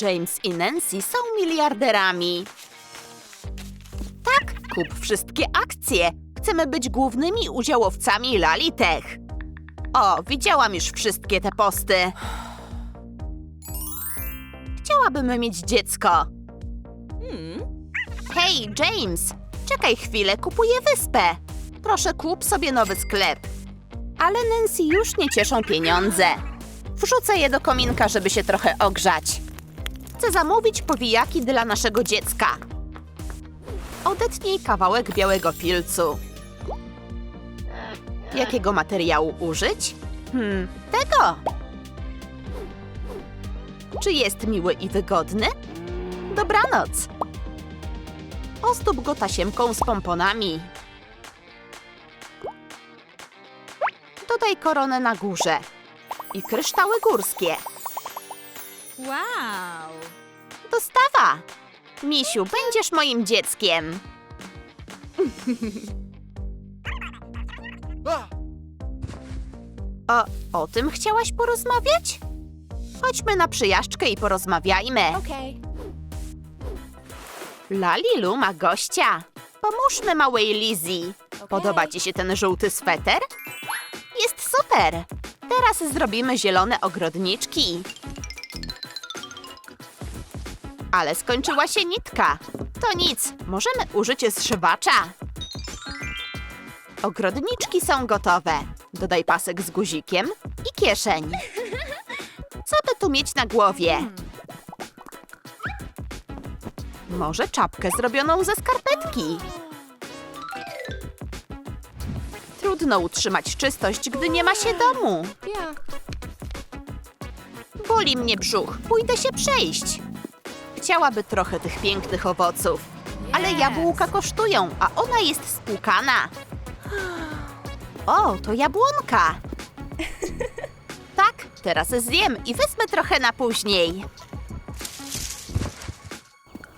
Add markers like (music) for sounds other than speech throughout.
James i Nancy są miliarderami. Tak, kup wszystkie akcje. Chcemy być głównymi udziałowcami Lalitech. O, widziałam już wszystkie te posty. Chciałabym mieć dziecko. Hej, James! Czekaj chwilę, kupuję wyspę. Proszę, kup sobie nowy sklep. Ale Nancy już nie cieszą pieniądze. Wrzucę je do kominka, żeby się trochę ogrzać. Chcę zamówić powijaki dla naszego dziecka. Odetnij kawałek białego filcu. Jakiego materiału użyć? Hmm, tego! Czy jest miły i wygodny? Dobranoc! Ozdób go tasiemką z pomponami. Dodaj koronę na górze i kryształy górskie. Wow! Dostawa! Misiu, będziesz moim dzieckiem. O, o tym chciałaś porozmawiać? Chodźmy na przyjażdżkę i porozmawiajmy. Okay. Lalilu ma gościa. Pomóżmy małej Lizzie. Podoba ci się ten żółty sweter? Jest super! Teraz zrobimy zielone ogrodniczki. Ale skończyła się nitka. To nic, możemy użyć zszywacza. Ogrodniczki są gotowe. Dodaj pasek z guzikiem i kieszeń. Co by tu mieć na głowie? Może czapkę zrobioną ze skarpetki. Trudno utrzymać czystość, gdy nie ma się domu. Boli mnie brzuch, pójdę się przejść. Chciałaby trochę tych pięknych owoców, ale jabłka kosztują, a ona jest spłukana. O, to jabłonka. Tak, teraz zjem i wezmę trochę na później.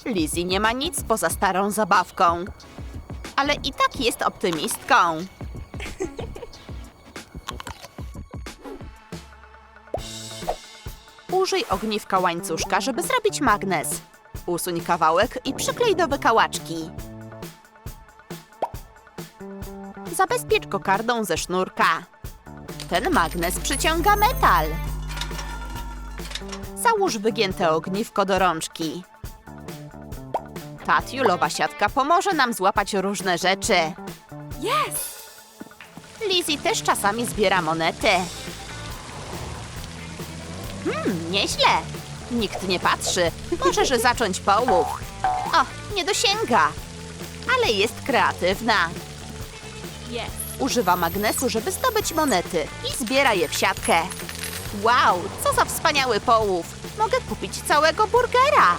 Lizzie nie ma nic poza starą zabawką, ale i tak jest optymistką. Użyj ogniwka łańcuszka, żeby zrobić magnes. Usuń kawałek i przyklej do wykałaczki. Zabezpiecz kokardą ze sznurka. Ten magnes przyciąga metal. Załóż wygięte ogniwko do rączki. Ta tiulowa siatka pomoże nam złapać różne rzeczy. Yes! Lizzie też czasami zbiera monety. Hmm, nieźle. Nikt nie patrzy. Możesz zacząć połów. O, nie dosięga. Ale jest kreatywna. Używa magnesu, żeby zdobyć monety i zbiera je w siatkę. Wow, co za wspaniały połów. Mogę kupić całego burgera.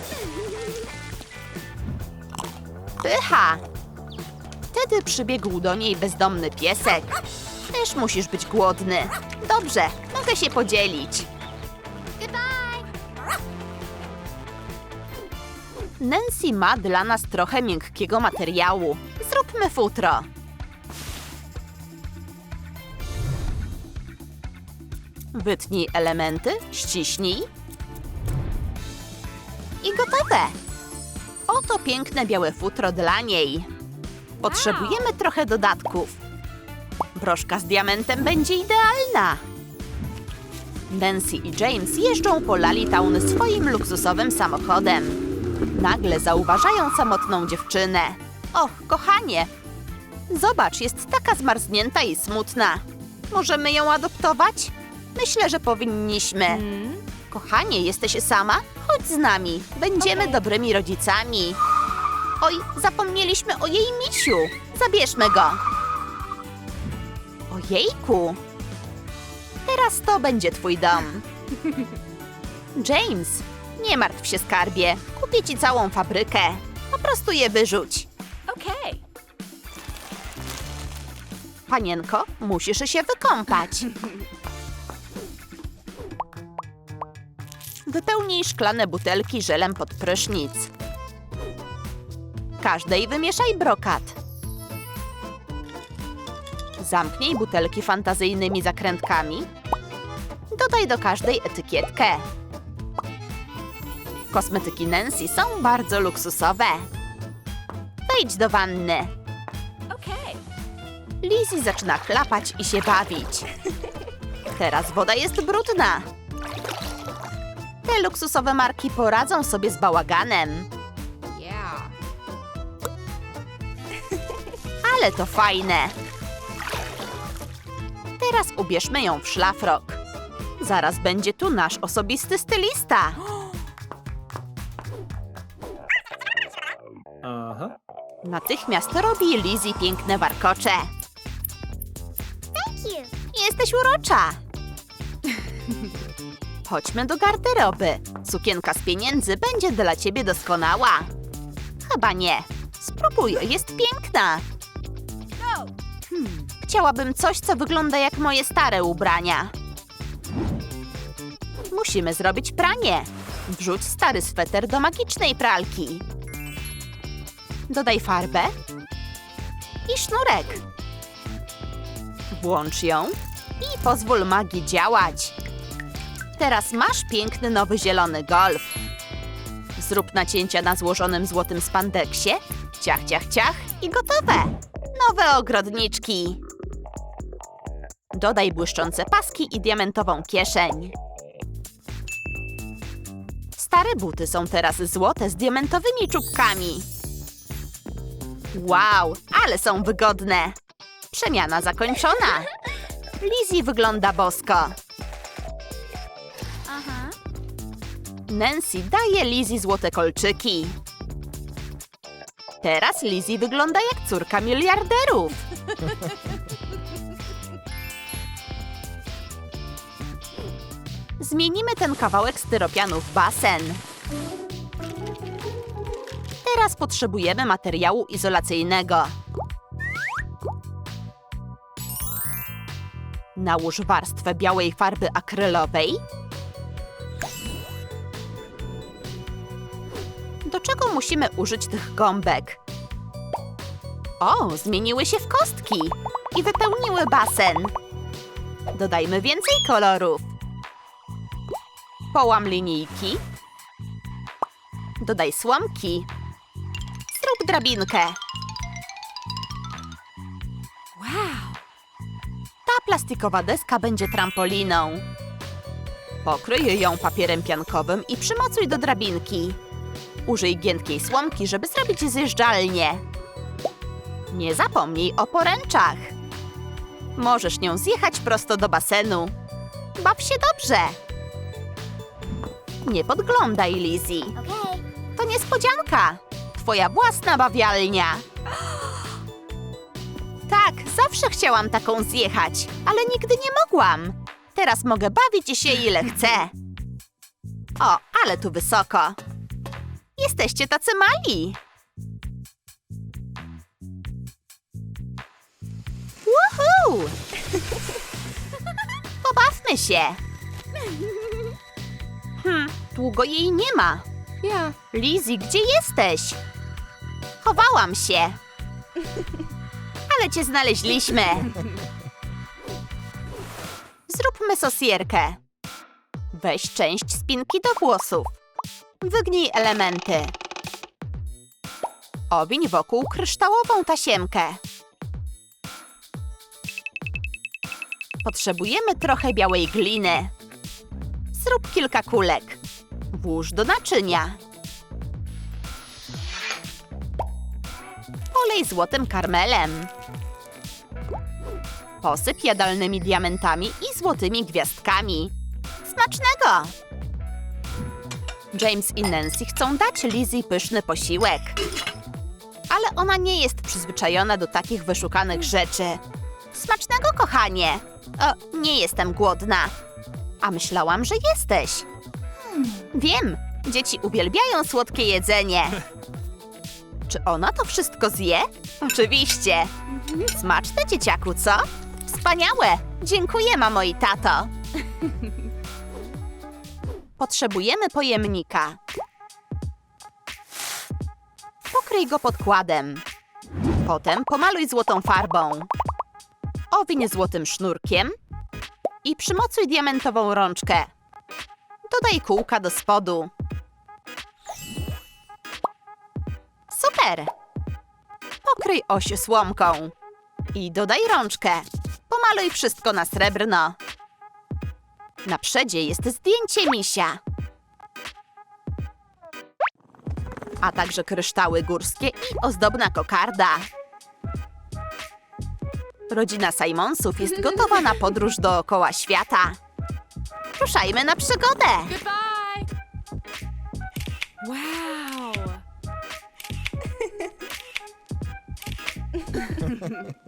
Pycha. Wtedy przybiegł do niej bezdomny piesek. Też musisz być głodny. Dobrze, mogę się podzielić. Nancy ma dla nas trochę miękkiego materiału. Zróbmy futro. Wytnij elementy, ściśnij. I gotowe. Oto piękne białe futro dla niej. Potrzebujemy trochę dodatków. Broszka z diamentem będzie idealna. Nancy i James jeżdżą po Lalittown swoim luksusowym samochodem. Nagle zauważają samotną dziewczynę. Och, kochanie! Zobacz, jest taka zmarznięta i smutna. Możemy ją adoptować? Myślę, że powinniśmy. Hmm? Kochanie, jesteś sama? Chodź z nami. Będziemy Okej. dobrymi rodzicami. Oj, zapomnieliśmy o jej misiu. Zabierzmy go. Ojejku. Teraz to będzie twój dom. James, nie martw się skarbie. Kupię ci całą fabrykę. Po prostu je wyrzuć. Okay. Panienko, musisz się wykąpać. Wypełnij szklane butelki żelem pod prysznic. Każdej wymieszaj brokat. Zamknij butelki fantazyjnymi zakrętkami. Dodaj do każdej etykietkę. Kosmetyki Nancy są bardzo luksusowe. Wejdź do wanny. Lizzie zaczyna chlapać i się bawić. Teraz woda jest brudna. Te luksusowe marki poradzą sobie z bałaganem. Ale to fajne. Teraz ubierzmy ją w szlafrok. Zaraz będzie tu nasz osobisty stylista. Uh-huh. Natychmiast robi Lizzie piękne warkocze. Thank you. Jesteś urocza. Chodźmy do garderoby. Sukienka z pieniędzy będzie dla ciebie doskonała. Chyba nie. Spróbuję, jest piękna. Hmm, chciałabym coś, co wygląda jak moje stare ubrania. Musimy zrobić pranie. Wrzuć stary sweter do magicznej pralki. Dodaj farbę i sznurek. Włącz ją i pozwól magii działać. Teraz masz piękny nowy zielony golf. Zrób nacięcia na złożonym złotym spandeksie. Ciach, ciach, ciach i gotowe. Nowe ogrodniczki. Dodaj błyszczące paski i diamentową kieszeń. Stare buty są teraz złote z diamentowymi czubkami. Wow, ale są wygodne. Przemiana zakończona. Lizzie wygląda bosko. Nancy daje Lizzie złote kolczyki. Teraz Lizzie wygląda jak córka miliarderów. (laughs) Zmienimy ten kawałek styropianu w basen. Teraz potrzebujemy materiału izolacyjnego. Nałóż warstwę białej farby akrylowej. Do czego musimy użyć tych gąbek? O, zmieniły się w kostki i wypełniły basen. Dodajmy więcej kolorów. Połam linijki. Dodaj słomki. Zrób drabinkę. Wow. Ta plastikowa deska będzie trampoliną. Pokryj ją papierem piankowym i przymocuj do drabinki. Użyj giętkiej słomki, żeby zrobić zjeżdżalnię. Nie zapomnij o poręczach. Możesz nią zjechać prosto do basenu. Baw się dobrze. Nie podglądaj, Lizzie. Okay. To niespodzianka! Twoja własna bawialnia! Tak, zawsze chciałam taką zjechać, ale nigdy nie mogłam. Teraz mogę bawić się ile chcę. O, ale tu wysoko. Jesteście tacy mali. Woohoo! (laughs) Pobawmy się. Długo jej nie ma. Yeah. Lizzie, gdzie jesteś? Chowałam się. (laughs) Ale cię znaleźliśmy. Zróbmy sosierkę. Weź część spinki do włosów. Wygnij elementy. Owiń wokół kryształową tasiemkę. Potrzebujemy trochę białej gliny. Zrób kilka kulek. Włóż do naczynia. Polej złotym karmelem. Posyp jadalnymi diamentami i złotymi gwiazdkami. Smacznego! James i Nancy chcą dać Lizzie pyszny posiłek. Ale ona nie jest przyzwyczajona do takich wyszukanych rzeczy. Smacznego, kochanie! O, nie jestem głodna. A myślałam, że jesteś. Wiem, dzieci uwielbiają słodkie jedzenie. Czy ona to wszystko zje? Oczywiście. Smaczne, dzieciaku, co? Wspaniałe! Dziękuję, mamo i tato. Potrzebujemy pojemnika. Pokryj go podkładem. Potem pomaluj złotą farbą. Owiń złotym sznurkiem i przymocuj diamentową rączkę. Dodaj kółka do spodu. Super! Pokryj oś słomką. I dodaj rączkę. Pomaluj wszystko na srebrno. Na przedzie jest zdjęcie misia. A także kryształy górskie i ozdobna kokarda. Rodzina Simonsów jest gotowa na podróż dookoła świata. Ruszajmy na przygodę! Goodbye. Wow. (laughs)